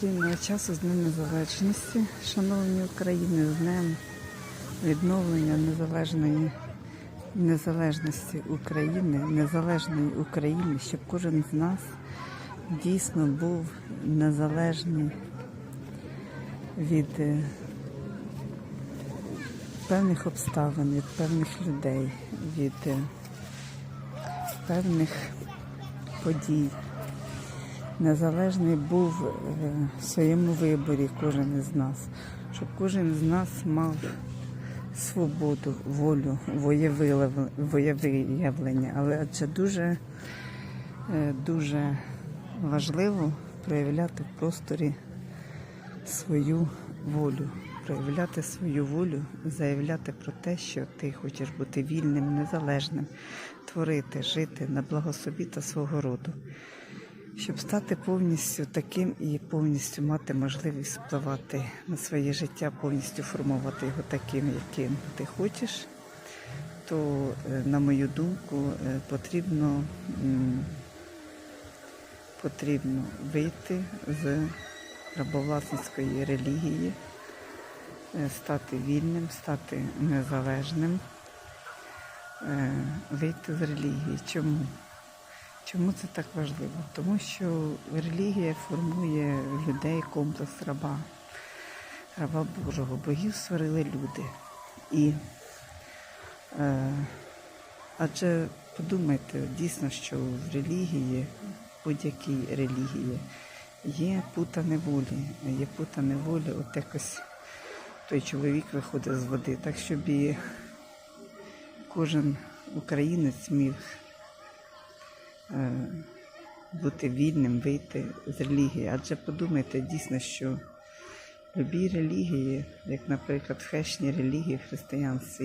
чарівного часу з Днем Незалежності, шановні України, з Днем відновлення незалежної незалежності України, незалежної України, щоб кожен з нас дійсно був незалежний від е, певних обставин, від певних людей, від е, певних подій незалежний був е, в своєму виборі кожен із нас, щоб кожен з нас мав свободу, волю, воєвиявлення. Але це дуже, е, дуже важливо проявляти в просторі свою волю, проявляти свою волю, заявляти про те, що ти хочеш бути вільним, незалежним, творити, жити на благо собі та свого роду щоб стати повністю таким і повністю мати можливість впливати на своє життя, повністю формувати його таким, яким ти хочеш, то, е, на мою думку, е, потрібно, потрібно вийти з рабовласницької релігії, е, стати вільним, стати незалежним, вийти з релігії. Чому? Чому це так важливо? Тому що релігія формує в людей комплекс раба, раба Божого. Богів створили люди. І е, адже подумайте, дійсно, що в релігії, будь-якій релігії, є пута неволі. Є пута неволі, от якось той чоловік виходить з води, так щоб і кожен українець міг бути вільним, вийти з релігії. Адже подумайте дійсно, що в любій релігії, як, наприклад, в релігії в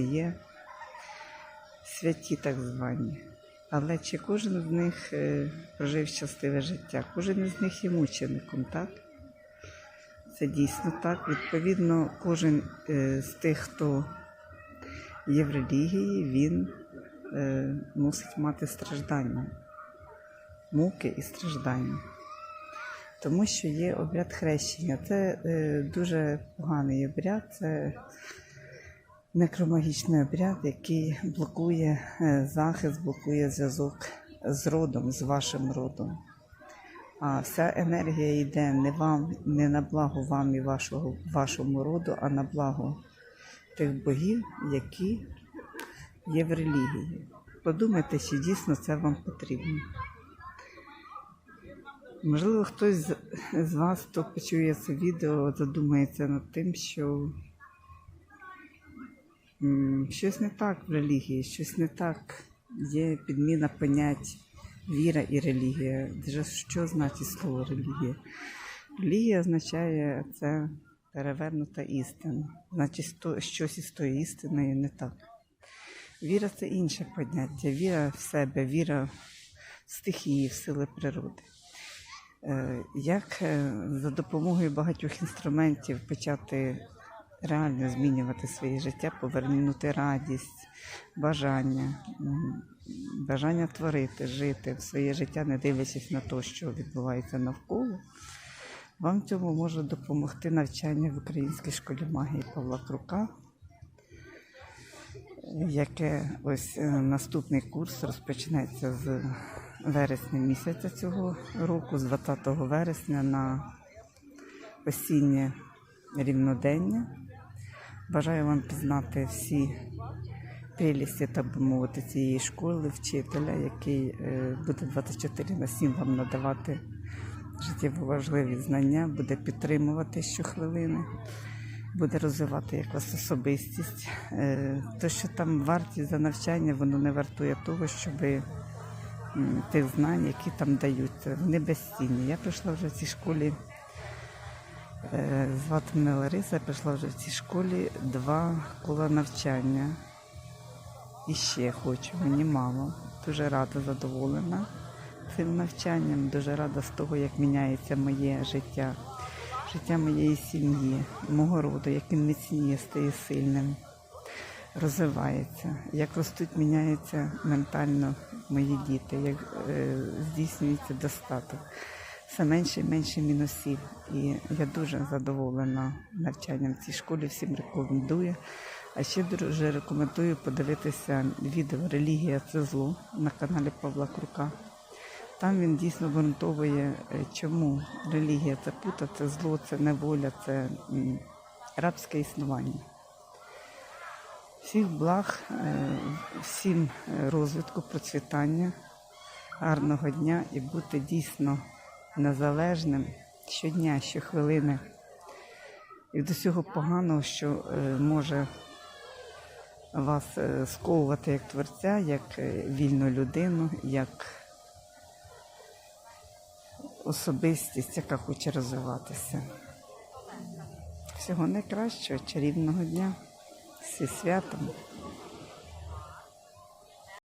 є святі так звані. Але чи кожен з них е, прожив щасливе життя? Кожен із них є мучеником, так? Це дійсно так. Відповідно, кожен е, з тих, хто є в релігії, він е, мусить мати страждання муки і страждання. Тому що є обряд хрещення. Це е, дуже поганий обряд, це некромагічний обряд, який блокує е, захист, блокує зв'язок з родом, з вашим родом. А вся енергія йде не вам, не на благо вам і вашого, вашому роду, а на благо тих богів, які є в релігії. Подумайте, чи дійсно це вам потрібно. Можливо, хтось з- вас, хто почує це відео, задумається над тим, що щось не так в релігії, щось не так. Є підміна понять віра і релігія. Вже що значить слово релігія? Релігія означає це перевернута істина. Значить, щось із тої істиною не так. Віра це інше поняття. Віра в себе, віра в стихії, в сили природи. Е, Як е, за допомогою багатьох інструментів почати реально змінювати своє життя, повернути радість, бажання, бажання творити, жити в своє життя, не дивлячись на те, що відбувається навколо, вам цьому може допомогти навчання в українській школі магії Павла Крука, яке ось е, наступний курс розпочнеться з вересня місяця цього року, з 20 вересня на осіннє рівнодення. Бажаю вам пізнати всі прелісті, би мовити, цієї школи, вчителя, який е, буде 24 на 7 вам надавати життєво важливі знання, буде підтримувати щохвилини, буде розвивати як вас особистість. Е, Те, що там вартість за навчання, воно не вартує того, щоби м, тих знань, які там даються. Вони безцінні. Я прийшла вже в цій школі. е, Звати мене Лариса, я прийшла вже в цій школі два кола навчання. І ще хочу, мені мало. Дуже рада, задоволена цим навчанням, дуже рада з того, як міняється моє життя, життя моєї сім'ї, мого роду, як він міцніє, стає сильним, розвивається, як ростуть, міняються ментально мої діти, як е, здійснюється достаток. все менше і менше мінусів. І я дуже задоволена навчанням в цій школі, всім рекомендую. А ще дуже рекомендую подивитися відео Релігія це зло на каналі Павла Крука. Там він дійсно обґрунтовує, е, чому релігія це пута, це зло, це неволя, це рабське існування. Всіх благ, е, всім е, розвитку, процвітання, гарного дня і бути дійсно незалежним щодня, щохвилини. І до всього поганого, що е, може вас сковувати як творця, як вільну людину, як особистість, яка хоче розвиватися. Всього найкращого, чарівного дня, зі святом.